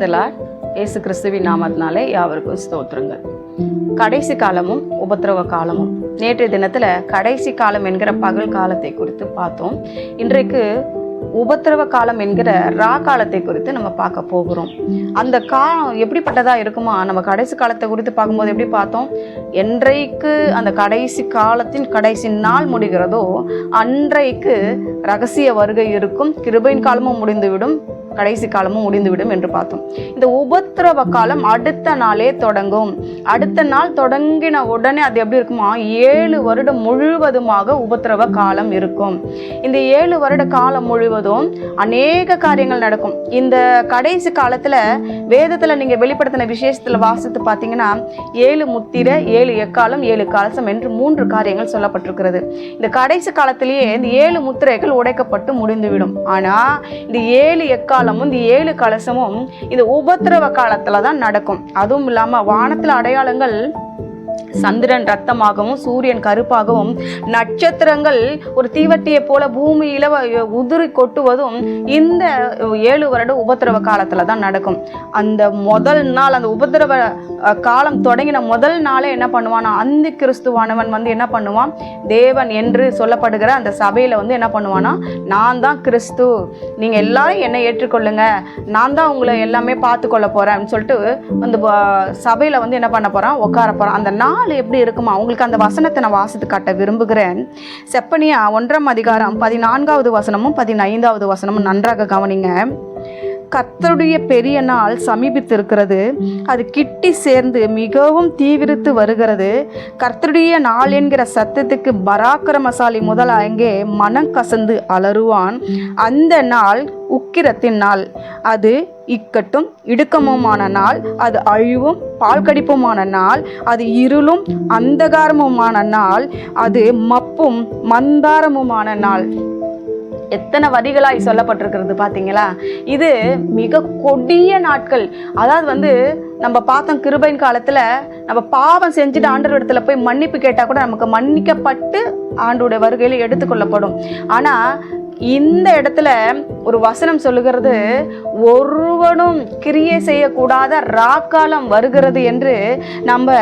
பிரைஸ்தலார் இயேசு கிறிஸ்துவின் நாமத்தினாலே யாவருக்கும் ஸ்தோத்திரங்கள். கடைசி காலமும் உபத்திரவ காலமும். நேற்றைய தினத்தில் கடைசி காலம் என்கிற பகல் காலத்தை குறித்து பார்த்தோம். இன்றைக்கு உபத்திரவ காலம் என்கிற ரா காலத்தை குறித்து நம்ம பார்க்க போகிறோம். அந்த காலம் எப்படிப்பட்டதா இருக்குமா? நம்ம கடைசி காலத்தை குறித்து பார்க்கும்போது எப்படி பார்த்தோம்? என்றைக்கு அந்த கடைசி காலத்தின் கடைசி நாள் முடிகிறதோ அன்றைக்கு ரகசிய வருகை இருக்கும் கிருபையின் காலமும் முடிந்துவிடும். கடைசி காலமும் முடிந்துவிடும் என்று பார்த்தோம். இந்த உபத்திரவ காலம் அடுத்த நாளே தொடங்கும். அடுத்த நாள் தொடங்கின உடனே அது எப்படி இருக்குமா? ஏழு வருடம் முழுவதுமாக உபத்திரவ காலம் இருக்கும். இந்த ஏழு வருட காலம் முழுவதும் அநேக காரியங்கள் நடக்கும். இந்த கடைசி காலத்துல வேதத்துல நீங்க வெளிப்படுத்தின விசேஷத்துல வாசித்து பார்த்தீங்கன்னா ஏழு முத்திரை ஏழு எக்காலம் ஏழு கலசம் என்று மூன்று காரியங்கள் சொல்லப்பட்டிருக்கிறது. இந்த கடைசி காலத்திலேயே இந்த ஏழு முத்திரைகள் உடைக்கப்பட்டு முடிந்துவிடும். ஆனா இந்த ஏழு காலமும் இந்த ஏழு கலசமும் இந்த உபத்திரவ காலத்துல தான் நடக்கும். அதுவும் இல்லாம வானத்துல அடையாளங்கள் சந்திரன் ரத்தமாகவும் சூரியன் கருப்பாகவும் நட்சத்திரங்கள் ஒரு தீவட்டியை போல பூமியில உதிரி கொட்டுவதும் இந்த ஏழு வருட உபத்திரவ காலத்துல தான் நடக்கும். அந்த முதல் நாள் அந்த உபத்திரவ காலம் தொடங்கின முதல் நாளே என்ன பண்ணுவானா? அந்த கிறிஸ்துவானவன் வந்து என்ன பண்ணுவான்? தேவன் என்று சொல்லப்படுகிற அந்த சபையில வந்து என்ன பண்ணுவானா? நான் தான் கிறிஸ்து. நீங்க எல்லாரும் என்னை ஏற்றுக்கொள்ளுங்க. நான் தான் உங்களை எல்லாமே பார்த்து கொள்ள போறேன். சொல்லிட்டு அந்த சபையில் சபையில வந்து என்ன பண்ண போறான்? உட்கார போறான். அந்த நாள் எப்படி இருக்குமா? உங்களுக்கு அந்த வசனத்தை நான் வாசித்து காட்ட விரும்புகிறேன். செப்பனியா ஒன்றாம் அதிகாரம் பதினான்காவது வசனமும் பதினைந்தாவது வசனமும் நன்றாக கவனிங்க. கத்தருடைய பெரிய நாள் சமீபித்திருக்கிறது. அது கிட்டி சேர்ந்து மிகவும் தீவிரித்து வருகிறது. கர்த்தருடைய நாள் என்கிற சத்தத்துக்கு பராக்கிரமசாலி முதல் அங்கே மனம் கசந்து அலறுவான். அந்த நாள் உக்கிரத்தின் நாள். அது இக்கட்டும் இடுக்கமுமான நாள் அது அழிவும் பால் கடிப்புமான நாள் அது இருளும் அந்தகாரமுமான நாள் அது மப்பும் மந்தாரமுமான நாள். எத்தனை வரிகளாய் சொல்லப்பட்டிருக்கிறது பார்த்தீங்களா இது மிக கொடிய நாட்கள். அதாவது வந்து நம்ம பார்த்தோம் கிருபையின் காலத்தில் நம்ம பாவம் செஞ்சுட்டு ஆண்டவர் இடத்துல போய் மன்னிப்பு கேட்டால் கூட நமக்கு மன்னிக்கப்பட்டு ஆண்டோடைய வருகையில் எடுத்துக்கொள்ளப்படும். ஆனால் இந்த இடத்துல ஒரு வசனம் சொல்லுகிறது ஒருவனும் கிரியை செய்யக்கூடாத ராக்காலம் வருகிறது என்று நம்ம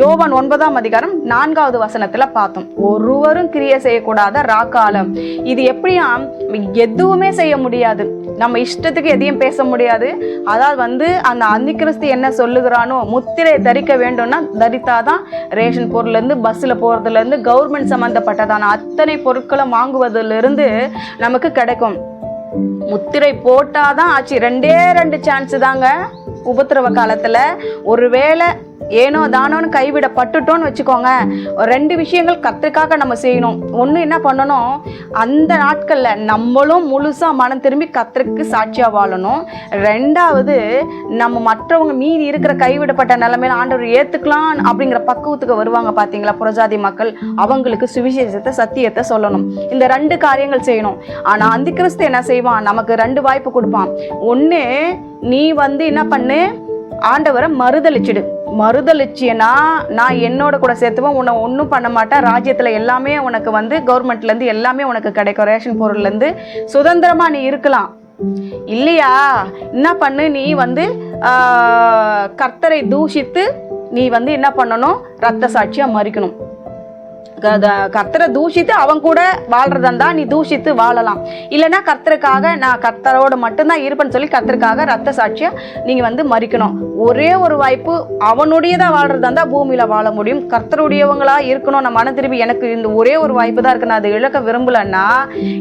யோவன் ஒன்பதாம் அதிகாரம் நான்காவது வசனத்தில் பார்த்தோம். ஒருவரும் கிரியை செய்யக்கூடாத ராக்காலம். இது எப்படியா எதுவுமே செய்ய முடியாது. நம்ம இஷ்டத்துக்கு எதையும் பேச முடியாது. அதாவது வந்து அந்த அந்திகிறிஸ்து என்ன சொல்லுகிறானோ முத்திரை தரிக்க வேண்டும்னா தரித்தாதான் ரேஷன் பொருள்லேருந்து பஸ்ஸில் போகிறதுலேருந்து கவர்மெண்ட் சம்மந்தப்பட்டதான அத்தனை பொருட்களை வாங்குவதிலிருந்து நமக்கு கிடைக்கும். முத்திரை போட்டாதான் ஆச்சு. ரெண்டே ரெண்டு சான்ஸ் தாங்க. உபத்திரவ காலத்தில் ஒருவேளை ஏனோ தானோன்னு கைவிடப்பட்டுட்டோன்னு வச்சுக்கோங்க. ரெண்டு விஷயங்கள் கத்துக்காக நம்ம செய்யணும். ஒன்று என்ன பண்ணணும்? அந்த நாட்களில் நம்மளும் முழுசாக மனம் திரும்பி கத்திற்கு சாட்சியாக வாழணும். ரெண்டாவது நம்ம மற்றவங்க மீதி இருக்கிற கைவிடப்பட்ட நிலைமையில ஆண்டவர் ஏற்றுக்கலாம் அப்படிங்கிற பக்குவத்துக்கு வருவாங்க பார்த்தீங்களா புறஜாதி மக்கள்? அவங்களுக்கு சுவிசேஷத்தை சத்தியத்தை சொல்லணும். இந்த ரெண்டு காரியங்கள் செய்யணும். ஆனால் அந்த கிறிஸ்து என்ன செய்வான்? நமக்கு ரெண்டு வாய்ப்பு கொடுப்பான். ஒன்று நீ வந்து என்ன பண்ணு? ஆண்டவரை மறுதளிச்சிடு மறுதளிச்சியனா நான் என்னோட கூட சேர்த்துவேன் உன்னை ஒன்றும் பண்ண மாட்டேன். ராஜ்யத்தில் எல்லாமே உனக்கு வந்து கவர்மெண்ட்லேருந்து எல்லாமே உனக்கு கிடைக்கும். ரேஷன் பொருள்லேருந்து சுதந்திரமாக நீ இருக்கலாம். இல்லையா? என்ன பண்ணு? நீ வந்து கர்த்தரை தூஷித்து நீ வந்து என்ன பண்ணணும்? ரத்த சாட்சியாக மறிக்கணும். கர்த்தரை தூஷித்து அவன் கூட வாழ்றதா இருந்தா நீ தூஷித்து வாழலாம். இல்லைன்னா கர்த்தருக்காக நான் கர்த்தரோட மட்டும்தான் இருப்பேன்னு சொல்லி கர்த்தருக்காக ரத்த சாட்சியா நீங்க வந்து மறிக்கணும். ஒரே ஒரு வாய்ப்பு அவனுடையதான் வாழ்றதா இருந்தா பூமியில வாழ முடியும். கர்த்தருடையவங்களா இருக்கணும். நான் மன திரும்பி எனக்கு இந்த ஒரே ஒரு வாய்ப்பு தான் இருக்கு. நான் அதை இழக்க விரும்பலன்னா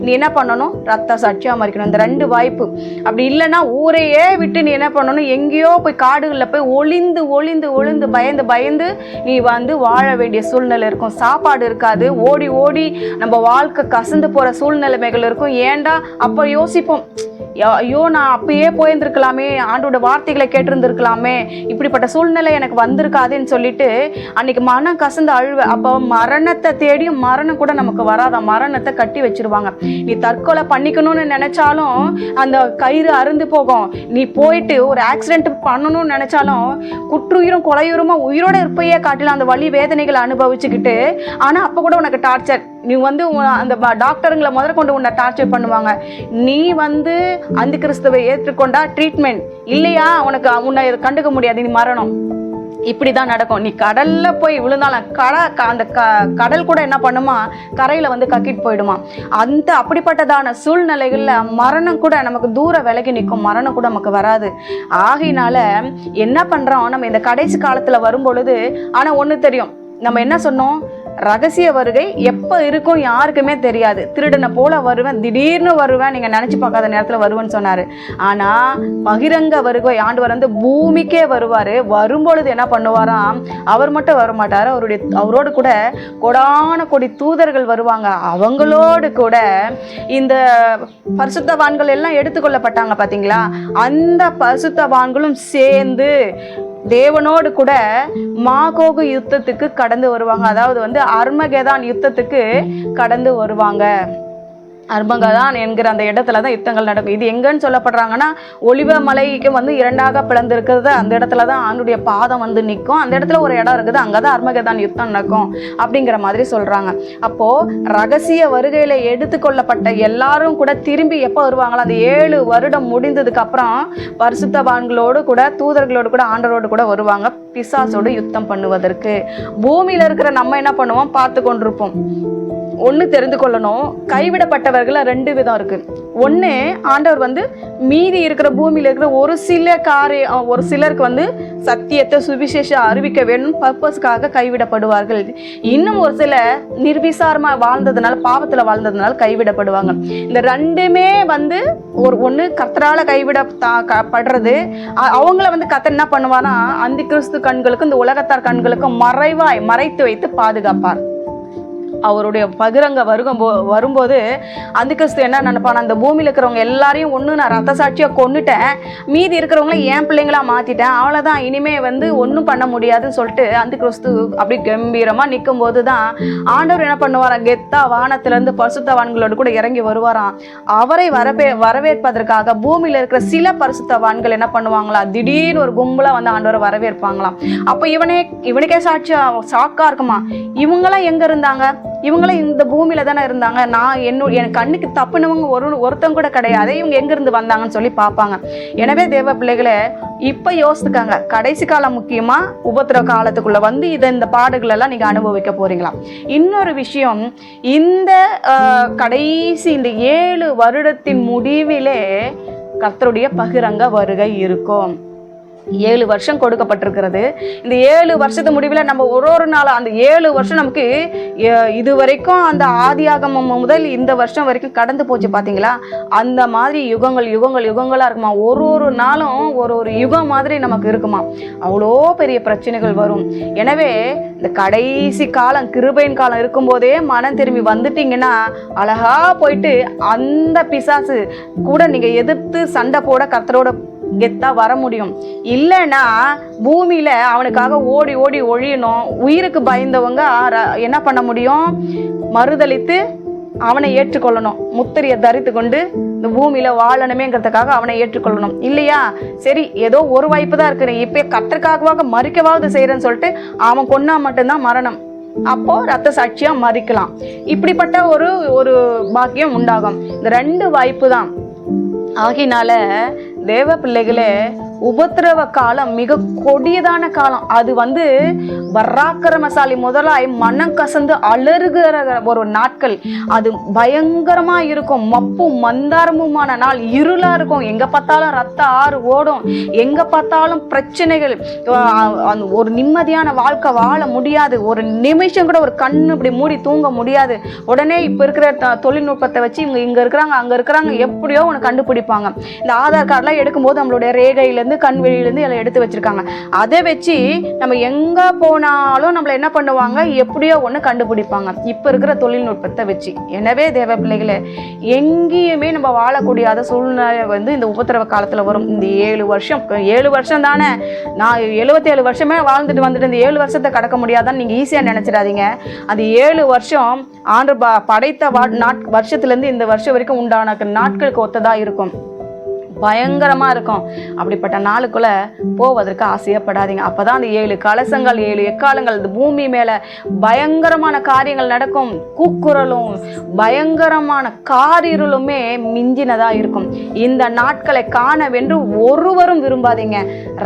நீ என்ன பண்ணணும்? ரத்த சாட்சியா மறிக்கணும். இந்த ரெண்டு வாய்ப்பு. அப்படி இல்லைன்னா ஊரையே விட்டு நீ என்ன பண்ணணும்? எங்கேயோ போய் காடுகளில் போய் ஒளிந்து ஒளிந்து ஒளிந்து பயந்து பயந்து நீ வந்து வாழ வேண்டிய சூழ்நிலை இருக்கும். சாப்பாடு இருக்காது. ஓடி ஓடி நம்ம வாழ்க்கை கசந்து போற சூழ்நிலைமைகள் இருக்கும். ஏன்டா அப்போ யோசிப்போம். ஐயோ நான் அப்பயே போயிருந்திருக்கலாமே ஆண்டோட வார்த்தைகளை கேட்டிருந்திருக்கலாமே இப்படிப்பட்ட சூழ்நிலை எனக்கு வந்திருக்காதுன்னு சொல்லிட்டு அன்னைக்கு மனம் கசந்து அழுவ அப்போ மரணத்தை தேடியும் மரணம் கூட நமக்கு வராத? மரணத்தை கட்டி வச்சிருவாங்க. நீ தற்கொலை பண்ணிக்கணும்னு நினைச்சாலும் அந்த கயிறு அருந்து போகும். நீ போயிட்டு ஒரு ஆக்சிடென்ட் பண்ணணும்னு நினைச்சாலும் குற்றுயிரும் கொலையுருமா உயிரோட இருப்பையே காட்டில அந்த வழி வேதனைகளை அனுபவிச்சுக்கிட்டு ஆனா அப்ப கூட உனக்கு டார்ச்சர் நீ வந்து அந்த டாக்டருங்களை முதல்ல கொண்டு உன்னை டார்ச்சர் பண்ணுவாங்க. நீ வந்து அந்த கிறிஸ்துவை ஏற்றுக்கொண்டா ட்ரீட்மெண்ட் இல்லையா? உனக்கு உன்னை கண்டுக்க முடியாது. நீ மரணம். இப்படி தான் நடக்கும். நீ கடல்ல போய் விழுந்தாலும் கட க- அந்த க கடல் கூட என்ன பண்ணுமா? கரையில வந்து கக்கிட்டு போயிடுமா. அந்த அப்படிப்பட்டதான சூழ்நிலைகள்ல மரணம் கூட நமக்கு தூர விலகி நிற்கும். மரணம் கூட நமக்கு வராது. ஆகையினால என்ன பண்றோம்? நம்ம இந்த கடைசி காலத்துல வரும் பொழுது ஆனா ஒண்ணு தெரியும். நம்ம என்ன சொன்னோம்? ரகசிய வருகை எப்போ இருக்கும் யாருக்குமே தெரியாது. திருடனை போல வருவேன் திடீர்னு வருவேன் நீங்கள் நினச்சி பார்க்காத நேரத்தில் வருவேன்னு சொன்னார். ஆனால் பகிரங்க வருகை ஆண்டவர் வந்து பூமிக்கே வருவார். வரும்பொழுது என்ன பண்ணுவாராம் அவர் மட்டும் வர மாட்டார். அவருடைய அவரோடு கூட கொடான கொடி தூதர்கள் வருவாங்க. அவங்களோடு கூட இந்த பரிசுத்தவான்கள் எல்லாம் எடுத்துக்கொள்ளப்பட்டாங்க பார்த்தீங்களா அந்த பரிசுத்தவான்களும் சேர்ந்து தேவனோடு கூட மாகோகு யுத்தத்துக்கு கடந்து வருவாங்க. அதாவது வந்து அர்மகேதான் யுத்தத்துக்கு கடந்து வருவாங்க. அர்பங்கதான் என்கிற அந்த இடத்துல தான் யுத்தங்கள் நடக்கும். இது எங்கன்னு சொல்லப்படுறாங்கன்னா ஒளிவ மலைக்கு வந்து இரண்டாக பிளந்திருக்கிறது. அந்த இடத்துல தான் ஆண்டுடைய பாதம் வந்து நிற்கும். அந்த இடத்துல ஒரு இடம் இருக்குது. அங்கே தான் அர்மகதான் யுத்தம் நடக்கும் அப்படிங்கிற மாதிரி சொல்கிறாங்க அப்போது ரகசிய வருகையில் எடுத்துக்கொள்ளப்பட்ட எல்லாரும் கூட திரும்பி எப்போ வருவாங்களோ? அந்த ஏழு வருடம் முடிந்ததுக்கு அப்புறம் பரிசுத்தவான்களோடு கூட தூதர்களோடு கூட ஆண்டரோடு கூட வருவாங்க. பிசாசோடு யுத்தம் பண்ணுவதற்கு. பூமியில் இருக்கிற நம்ம என்ன பண்ணுவோம்? பார்த்து கொண்டிருப்போம். ஒன்று தெரிந்து கொள்ளணும். கைவிடப்பட்டவர்கள் ரெண்டு விதம் இருக்கு. ஒன்று ஆண்டவர் வந்து மீதி இருக்கிற பூமியில் இருக்கிற ஒரு சில காரிய ஒரு சிலருக்கு வந்து சத்தியத்தை சுவிசேஷம் அறிவிக்க வேண்டும் பர்பஸ்க்காக கைவிடப்படுவார்கள். இன்னும் ஒரு சில நிர்விசாரமாக வாழ்ந்ததுனால பாவத்தில் வாழ்ந்ததுனால கைவிடப்படுவாங்க. இந்த ரெண்டுமே வந்து ஒரு ஒன்று கத்தரால் கைவிட தா- க- படுறது. அவங்கள வந்து கத்தர் என்ன பண்ணுவானா அந்த கிறிஸ்து கண்களுக்கும் இந்த உலகத்தார் கண்களுக்கும் மறைவாய் மறைத்து வைத்து பாதுகாப்பார். அவருடைய பகிரங்க வருகம் போ- வரும்போது அந்த கிறிஸ்து என்ன நினைப்பான் அந்த பூமியில் இருக்கிறவங்க எல்லாரையும் ஒன்று நான் ரத்த சாட்சியாக கொண்டுட்டேன் மீதி இருக்கிறவங்கள என் பிள்ளைங்களா மாற்றிட்டேன் அவ்வளோதான் இனிமே வந்து ஒன்றும் பண்ண முடியாதுன்னு சொல்லிட்டு அந்த கிறிஸ்து அப்படி கம்பீரமாக நிற்கும் போது தான் ஆண்டவர் என்ன பண்ணுவாராம் கெத்தா வானத்திலேருந்து பரிசுத்தவான்களோடு கூட இறங்கி வருவாராம். அவரை வரவே வரவேற்பதற்காக பூமியில் இருக்கிற சில பரிசுத்தவான்கள் என்ன பண்ணுவாங்களா? திடீர்னு ஒரு கும்பலாக வந்து ஆண்டவரை வரவேற்பாங்களாம். அப்போ இவனே இவனுக்கே சாட்சியா ஷாக்காக இருக்குமா? இவங்களாம் எங்கே இருந்தாங்க? இவங்களும் இந்த பூமியில தானே இருந்தாங்க. நான் என்னுடைய என் கண்ணுக்கு தப்புனவங்க ஒரு ஒருத்தங்க கூட கிடையாது. இவங்க எங்கேருந்து வந்தாங்கன்னு சொல்லி பார்ப்பாங்க. எனவே தேவ பிள்ளைகளை இப்போ யோசித்துக்காங்க கடைசி காலம் முக்கியமாக உபத்திர காலத்துக்குள்ளே வந்து இதை இந்த பாடுகளெல்லாம் நீங்கள் அனுபவிக்க போகிறீங்களா இன்னொரு விஷயம் இந்த கடைசி இந்த ஏழு வருடத்தின் முடிவிலே கர்த்தருடைய பகிரங்க வருகை இருக்கும். ஏழு வருஷம் கொடுக்கப்பட்டிருக்கிறது. இந்த ஏழு வருஷத்து முடிவில் நம்ம ஒரு ஒரு நாள் அந்த ஏழு வருஷம் நமக்கு எ- இது வரைக்கும் அந்த ஆதியாகமம் முதல் இந்த வருஷம் வரைக்கும் கடந்து போச்சு பார்த்தீங்களா அந்த மாதிரி யுகங்கள் யுகங்கள் யுகங்களாக இருக்குமா? ஒரு ஒரு நாளும் ஒரு ஒரு யுகம் மாதிரி நமக்கு இருக்குமா? அவ்வளோ பெரிய பிரச்சனைகள் வரும். எனவே இந்த கடைசி காலம் கிருபையின் காலம் இருக்கும்போதே மனம் திரும்பி வந்துட்டீங்கன்னா அழகா போயிட்டு அந்த பிசாசு கூட நீங்கள் எதிர்த்து சண்டை போட கத்தரோட கெத்தா வர முடியும். இல்லைன்னா பூமியில அவனுக்காக ஓடி ஓடி ஒழியணும். உயிருக்கு பயந்தவங்க ர- என்ன பண்ண முடியும்? மறுதலித்து அவனை ஏற்றுக்கொள்ளணும். முத்திரையை தரித்து கொண்டு இந்த பூமியில வாழணுமேங்கிறதுக்காக அவனை ஏற்றுக்கொள்ளணும். இல்லையா? சரி ஏதோ ஒரு வாய்ப்பு தான் இருக்கு. இப்போ கத்தற்காகவாக மறிக்கவாவது செய்யறேன்னு சொல்லிட்டு அவன் கொன்னா மட்டும்தான் மரணம். அப்போ ரத்த சாட்சியா மறிக்கலாம். இப்படிப்பட்ட ஒரு ஒரு பாக்கியம் உண்டாகும். இந்த ரெண்டு வாய்ப்பு தான். ஆகினால தேவ பிள்ளைகளே உபத்திரவ காலம் மிக கொடியதான காலம். அது வந்து பராக்கிரமசாலி முதலாய் மனம் கசந்து அலறுகிற ஒரு நாட்கள். அது பயங்கரமா இருக்கும். மப்பும் மந்தாரமுமான நாள். இருளா இருக்கும். எங்க பார்த்தாலும் ரத்த ஆறு ஓடும். எங்க பார்த்தாலும் பிரச்சனைகள். அந்த ஒரு நிம்மதியான வாழ்க்கை வாழ முடியாது. ஒரு நிமிஷம் கூட ஒரு கண்ணு இப்படி மூடி தூங்க முடியாது. உடனே இப்ப இருக்கிற தொழில்நுட்பத்தை வச்சு இவங்க இங்க இருக்கிறாங்க அங்க இருக்கிறாங்க எப்படியோ ஒன்று கண்டுபிடிப்பாங்க. இந்த ஆதார் கார்டெலாம் எடுக்கும்போது நம்மளுடைய ரேகையிலேருந்து கண் வெளியிலேருந்து எல்லாம் எடுத்து வச்சிருக்காங்க. அதை வச்சு நம்ம எங்க போனாலும் நம்மளை என்ன பண்ணுவாங்க? எப்படியோ ஒன்று கண்டுபிடிப்பாங்க. இப்போ இருக்கிற தொழில்நுட்பத்தை வச்சு. எனவே தேவ பிள்ளைகளை எங்கேயுமே நம்ம வாழக்கூடியாத சூழ்நிலை வந்து இந்த உபத்திரவ காலத்தில் வரும். இந்த ஏழு வருஷம் ஏழு வருஷம் தானே? நான் எழுபத்தேழு வருஷமே வாழ்ந்துட்டு வந்துட்டு இந்த ஏழு வருஷத்தை கடக்க முடியாதான்னு நீங்கள் ஈஸியாக நினச்சிடாதீங்க. அந்த ஏழு வருஷம் ஆண்டு ப- படைத்த வா நாட் வருஷத்துலேருந்து இந்த வருஷம் வரைக்கும் உண்டான நாட்களுக்கு ஒத்ததாக இருக்கும். பயங்கரமாக இருக்கும். அப்படிப்பட்ட நாளுக்குள்ளே போவதற்கு ஆசையப்படாதீங்க. அப்பதான் அந்த ஏழு கலசங்கள் ஏழு எக்காலங்கள் இந்த பூமி மேலே பயங்கரமான காரியங்கள் நடக்கும். கூக்குரலும் பயங்கரமான காரிருளுமே மிஞ்சினதாக இருக்கும். இந்த நாட்களை காணவென்று ஒருவரும் விரும்பாதீங்க.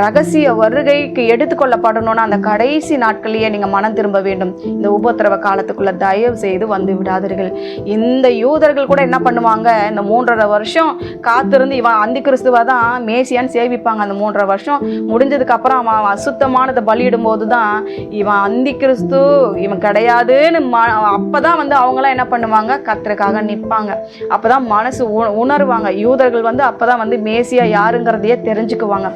ரகசிய வருகைக்கு எடுத்துக்கொள்ளப்படணும்னா அந்த கடைசி நாட்களையே நீங்கள் மனம் திரும்ப வேண்டும். இந்த உபத்திரவ காலத்துக்குள்ளே தயவு செய்து வந்து விடாதீர்கள். இந்த யூதர்கள் கூட என்ன பண்ணுவாங்க? இந்த மூன்றரை வருஷம் காத்திருந்து இவன் அந்த கிறிஸ்துவ தான் மேசியான்னு சேவிப்பாங்க அந்த மூன்றரை வருஷம். முடிஞ்சதுக்கு அப்புறம் அவன் அசுத்தமானதை பலியிடும் போது தான் இவன் அந்தி கிறிஸ்து இவன் கிடையாதுன்னு ம அப்பதான் வந்து அவங்களாம் என்ன பண்ணுவாங்க? கத்தருக்காக நிற்பாங்க. அப்பதான் மனசு உணர்வாங்க உணருவாங்க. யூதர்கள் வந்து அப்பதான் வந்து மேசியா யாருங்கிறதையே தெரிஞ்சுக்குவாங்க.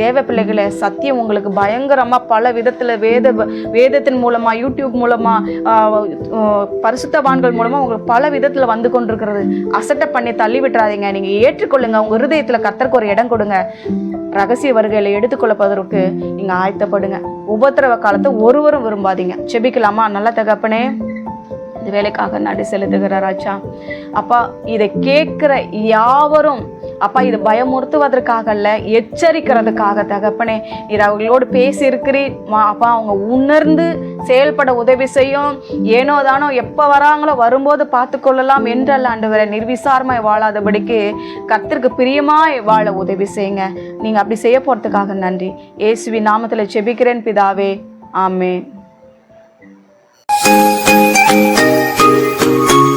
தேவ பிள்ளைகளை சத்தியம் உங்களுக்கு பயங்கரமா பல விதத்துல வேத வேதத்தின் மூலமா யூடியூப் மூலமா பரிசுத்தவான்கள் மூலமா உங்களுக்கு பல விதத்துல வந்து கொண்டிருக்கிறது. அசட்டை பண்ணி தள்ளி விட்டுறாதீங்க நீங்க ஏற்றுக்கொள்ளுங்க. உங்க இருதயத்துல கத்தருக்கு ஒரு இடம் கொடுங்க. ரகசிய வருகையில எடுத்துக்கொள்ளப்பதற்கு நீங்க ஆயத்தப்படுங்க. உபத்திரவ காலத்தை ஒருவரும் விரும்பாதீங்க. செபிக்கலாமா? நல்ல தகப்பனே. இந்த வேலைக்காக நடி செலுத்துகிறார் ஆச்சா அப்பா இதை கேட்குற யாவரும் அப்பா இது பயமுறுத்துவதற்காக அல்ல எச்சரிக்கிறதுக்காக தகப்பனே நீர் அவர்களோடு பேசியிருக்கிறீ அப்பா அவங்க உணர்ந்து செயல்பட உதவி செய்யும். ஏனோ தானோ எப்போ வராங்களோ வரும்போது பார்த்து கொள்ளலாம் என்றல்ல ஆண்டவரை. நிர்விசாரமாய் வாழாதபடிக்கு கத்திற்கு பிரியமாய் வாழ உதவி செய்யுங்க. நீங்கள் அப்படி செய்ய போகிறதுக்காக நன்றி. ஏசுவி நாமத்தில் செபிக்கிறேன் பிதாவே. ஆமென். Thank you.